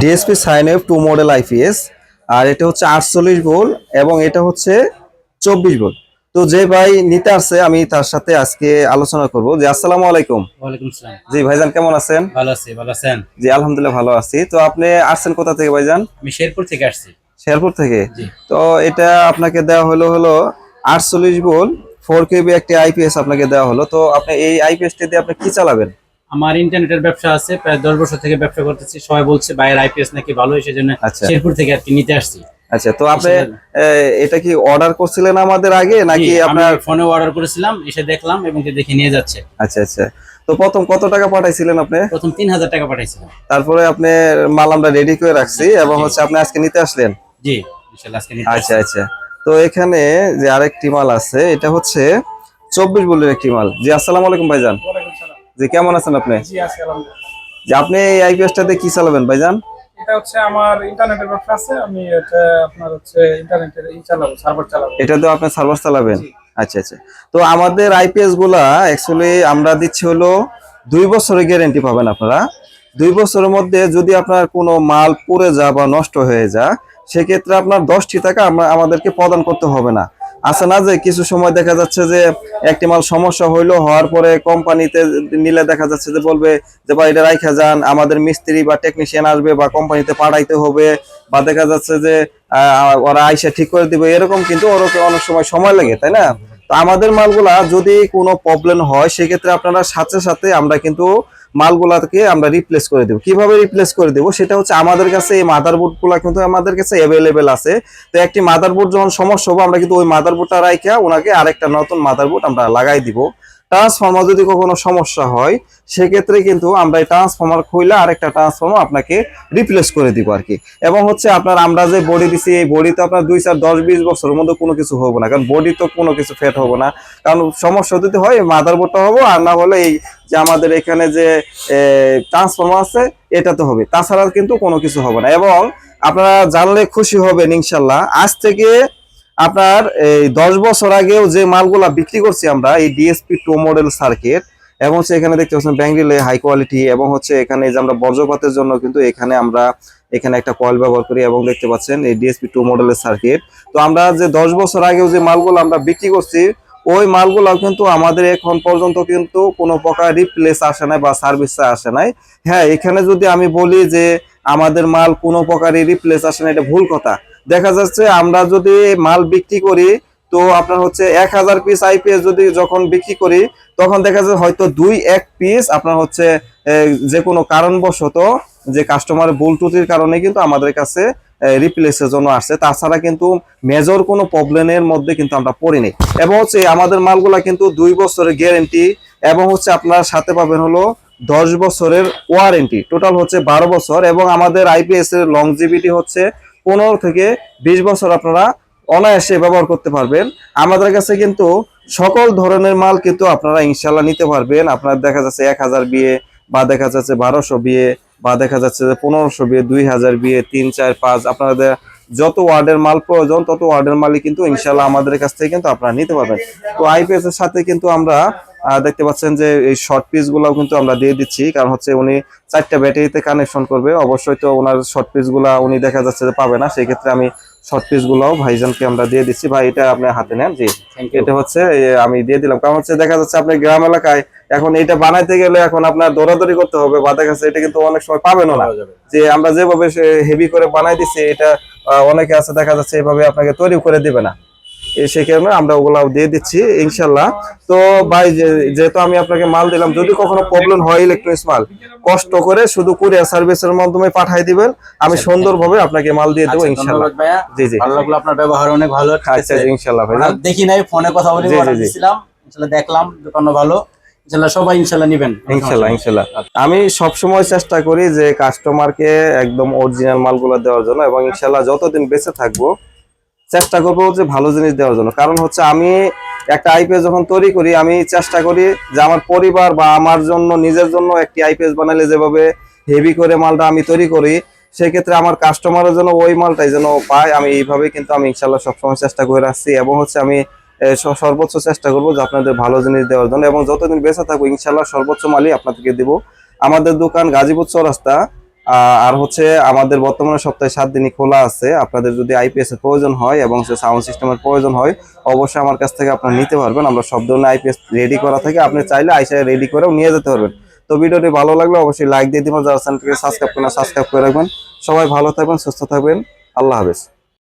DSP sign F two model IPS আর এটা হচ্ছে আটচল্লিশ ভোল্ট এবং এটা হচ্ছে চব্বিশ ভোল্ট। তো যে ভাই নিতে আসছে আমি তার সাথে আজকে আলোচনা করব। যে আসসালামু আলাইকুম। জি ভাইজান কেমন আছেন? ভালো আছি ভালো আছেন? জি আলহামদুলিল্লাহ ভালো আছি। তো আপনি আসছেন কোথা থেকে ভাইজান? আমি শেরপুর থেকে আসছি। শেরপুর থেকে? তো এটা আপনাকে দেওয়া হলো হলো আটচল্লিশ ভোল্ট ফোর কেবি একটি আইপিএস আপনাকে দেওয়া হলো। তো আপনি এই আইপিএসটি দিয়ে আপনি কি চালাবেন? আমার ইন্টারনেটের ব্যবসা আছে প্রায় দশ বছর থেকে ব্যবসা করতেছি। সবাই বলছে বাইরের আইপিএস নাকি ভালো? হয় সেজন্য আচ্ছা। শেরপুর থেকে আর কি নিতে আসছি। আচ্ছা তো আপনি এটা কি অর্ডার করছিলেন আমাদের আগে নাকি আপনার ফোনে অর্ডার করেছিলাম এসে দেখলাম এবং দেখে নিয়ে যাচ্ছে। আচ্ছা আচ্ছা। তো প্রথম কত টাকা পাঠাইছিলেন আপনি? প্রথম তিন হাজার টাকা পাঠাইছিলাম। তারপরে আপনি মাল আমরা রেডি করে রাখছি এবং হচ্ছে আপনি আজকে নিতে আসলেন? জি ইনশাল্লাহ আজকে নিতে আচ্ছা আচ্ছা। তো এখানে যে আরেকটি মাল আছে এটা হচ্ছে চব্বিশ বলের একটি মাল। জি আসসালামু আলাইকুম ভাইজান। জি কেমন আছেন আপনি? জি আছি আলহামদুলিল্লাহ। যে আপনি এই আইপিএসটাতে কি চালাবেন ভাইজান? এটা হচ্ছে আমার ইন্টারনেটের ব্যবসা আছে আমি এটা আপনার হচ্ছে ইন্টারনেটের ই চালাবো সার্ভার চালাবো। এটা তো আপনি সার্ভার চালাবেন? আচ্ছা আচ্ছা। তো আমাদের আইপিএসগুলা অ্যাকচুয়ালি আমরা দিচ্ছি হলো দুই বছরের গ্যারেন্টি পাবেন আপনারা। দুই বছরের মধ্যে যদি আপনার কোনো মাল পুড়ে যা বা নষ্ট হয়ে যা সেক্ষেত্রে আপনার দশটি টাকা আমরা আমাদেরকে প্রদান করতে হবে না। আছে না যে কিছু সময় দেখা যাচ্ছে যে একটি মাল সমস্যা হইল, হওয়ার পরে কোম্পানিতে নিলে দেখা যাচ্ছে যে বলবে যে বা এটা রাইখা যান, আমাদের মিস্ত্রি বা টেকনিশিয়ান আসবে বা কোম্পানিতে পাঠাইতে হবে। বা দেখা যাচ্ছে যে ওরা আইসা ঠিক করে দিবে। এরকম কিন্তু ওরকম অনেক সময় সময় লাগে, তাই না? তো আমাদের মালগুলা যদি কোনো প্রবলেম হয়, সেক্ষেত্রে আপনারা সাথে সাথে আমরা কিন্তু মালগুলাকে আমরা রিপ্লেস করে দেবো। কীভাবে রিপ্লেস করে দেবো? সেটা হচ্ছে আমাদের কাছে এই মাদারবোর্ডগুলো কিন্তু আমাদের কাছে অ্যাভেলেবেল আছে। তো একটি মাদারবোর্ড যখন সমস্যা হবে, আমরা কিন্তু ওই মাদারবোর্ডটা রাইখা ওনাকে আরেকটা নতুন মাদারবোর্ড আমরা লাগাই দিব। ট্রান্সফর্মার যদি কখনো সমস্যা হয়, সেক্ষেত্রে কিন্তু আমরা এই ট্রান্সফর্মার খুইলে আরেকটা ট্রান্সফর্মার আপনাকে রিপ্লেস করে দিব আর কি এবং হচ্ছে আপনার আমরা যে বডি দিছি, এই বডি তো আপনার দুই চার দশ বিশ বছরের মধ্যে কোনো কিছু হবে না। কারণ বডি তো কোনো কিছু ফেট হবে না। কারণ সমস্যা যদি হয় মাদারবোর্ডটা হব, আর না হলে এই যে আমাদের এখানে যে ট্রান্সফর্মার আছে, এটা তো হবে। তাছাড়া কিন্তু কোনো কিছু হবে না। এবং আপনারা জানলে খুশি হবেন ইনশাল্লাহ। আজ থেকে আপনার এই দশ বছর আগেও যে মালগুলা বিক্রি করছি আমরা, এই ডিএসপি টু মডেল সার্কিট এবং হচ্ছে এখানে দেখতে পাচ্ছেন ব্যাঙ্গিলে হাই কোয়ালিটি এবং হচ্ছে এখানে যে আমরা বর্জ্যপাতের জন্য কিন্তু এখানে আমরা এখানে একটা কয়েল ব্যবহার করি, এবং দেখতে পাচ্ছেন এই ডিএসপি টু মডেলের সার্কিট তো আমরা যে দশ বছর আগেও যে মালগুলো আমরা বিক্রি করছি, ওই মালগুলাও কিন্তু আমাদের এখন পর্যন্ত কিন্তু কোনো প্রকার রিপ্লেস আসে নাই বা সার্ভিস আসে নাই। হ্যাঁ এখানে যদি আমি বলি যে আমাদের মাল কোনো প্রকারই রিপ্লেস আসে না এটা ভুল কথা। দেখা যাচ্ছে আমরা যদি মাল বিক্রি করি, তো আপনার হচ্ছে এক হাজার পিস আইপিএস যদি যখন বিক্রি করি, তখন দেখা যাচ্ছে হয়তো দুই এক পিস আপনার হচ্ছে যে কোনো কারণবশত যে কাস্টমার ভুল ত্রুটির কারণে কিন্তু আমাদের কাছে রিপ্লেসের জন্য আসছে। তাছাড়া কিন্তু মেজর কোনো প্রবলেমের মধ্যে কিন্তু আমরা পড়িনি। এবং হচ্ছে আমাদের মালগুলা কিন্তু দুই বছরের গ্যারেন্টি এবং হচ্ছে আপনার সাথে পাবেন হলো দশ বছরের ওয়ারেন্টি টোটাল হচ্ছে বারো বছর এবং আমাদের আইপিএস এর লংজিভিটি হচ্ছে পনেরো থেকে বিশ বছর আপনারা অনায়াসে ব্যবহার করতে পারবেন। আমাদের কাছে কিন্তু সকল ধরনের মাল কিন্তু আপনারা ইনশাল্লাহ নিতে পারবেন। আপনার দেখা যাচ্ছে এক হাজার বিয়ে, বা দেখা যাচ্ছে বারোশো বিয়ে, বা দেখা যাচ্ছে যে পনেরোশো বিয়ে, দুই হাজার বিয়ে, তিন, চার, পাঁচ, আপনাদের যত ওয়ার্ডের মাল প্রয়োজন, তত ওয়ার্ডের মালই কিন্তু ইনশাল্লাহ আমাদের কাছ থেকে কিন্তু আপনারা নিতে পারবেন। তো আইপিএস এর সাথে কিন্তু আমরা দেখতে পাচ্ছেন যে এই শর্ট পিস গুলাও কিন্তু আমরা দিয়ে দিচ্ছি কারণ হচ্ছে উনি চারটা ব্যাটারিতে কানেকশন করবে। অবশ্যই তো ওনার শর্ট পিসগুলা উনি দেখা যাচ্ছে যে পাবে না সেই ক্ষেত্রে আমি শর্ট পিস গুলাও ভাইজানকে আমরা দিয়ে দিচ্ছি। ভাই এটা আপনি হাতে নেন জি। এটা হচ্ছে আমি দিয়ে দিলাম। কারণ হচ্ছে দেখা যাচ্ছে আপনি গ্রাম এলাকায় এখন এটা বানাইতে গেলে এখন আপনার দৌড়াদৌড়ি করতে হবে বা দেখা যাচ্ছে এটা কিন্তু অনেক সময় পাবেনও না। যে আমরা যেভাবে হেভি করে বানাই দিচ্ছি এটা অনেকে আছে দেখা যাচ্ছে এভাবে আপনাকে তৈরি করে দিবে না। সেই কারণে আমরা ওগুলা দিয়ে দিচ্ছি ইনশাল্লাহ তো ভাই যেহেতু আমি আপনাকে মাল দিলাম যদি কখনো প্রবলেম হয় ইলেকট্রনিক্স মাল কষ্ট করে শুধু কুরিয়ার সার্ভিসের মাধ্যমে পাঠাই দিবেন আমি সুন্দরভাবে আপনাকে মাল দিয়ে দেবো আচ্ছা, ইনশাল্লাহ জি জি। ভালো লাগল আপনার ব্যবহার অনেক ভালো আচ্ছা? ইনশাল্লাহ ভাই। দেখি নাই ফোনে কথা বলে জি, জি। ইনশাল্লাহ দেখলাম দোকানও ভালো। সবাই নিবেন। আমি সবসময় চেষ্টা করি যে কাস্টমারকে একদম অরিজিনাল মালগুলো দেওয়ার জন্য এবং ইনশাল্লাহ যতদিন বেঁচে থাকব চেষ্টা করব যে ভালো জিনিস দেওয়ার জন্য। কারণ হচ্ছে আমি একটা আইপিএস যখন তৈরি করি, আমি চেষ্টা করি যে আমার পরিবার বা আমার জন্য, নিজের জন্য একটি আইপিএস বানালে যেভাবে হেভি করে মালটা আমি তৈরি করি, সেক্ষেত্রে আমার কাস্টমারের জন্য ওই মালটাই যেন পায়, আমি এইভাবে কিন্তু আমি ইনশাল্লাহ সবসময় চেষ্টা করে রাখছি এবং হচ্ছে আমি সর্বোচ্চ চেষ্টা করব যে আপনাদের ভালো জিনিস দেওয়ার জন্য। এবং যতদিন বেঁচে থাকব ইনশাল্লাহ সর্বোচ্চ মালই আপনাদেরকে দেবো। আমাদের দোকান গাজীপুর চৌরাস্তা। আর হচ্ছে আমাদের বর্তমানে সপ্তাহে সাত দিনই খোলা আছে। আপনাদের যদি আইপিএস এর প্রয়োজন হয় এবং সাউন্ড সিস্টেমের প্রয়োজন হয়, অবশ্যই আমার কাছ থেকে আপনারা নিতে পারবেন। আমরা সব ধরনের আইপিএস রেডি করা থাকে। আপনি চাইলে আইসা রেডি করেও নিয়ে যেতে পারবেন। তো ভিডিওটি ভালো লাগলে অবশ্যই লাইক দিয়ে দিবেন। যারা চ্যানেলটিকে সাবস্ক্রাইব করেন সাবস্ক্রাইব করে রাখবেন। সবাই ভালো থাকবেন, সুস্থ থাকবেন। আল্লাহ হাফেজ।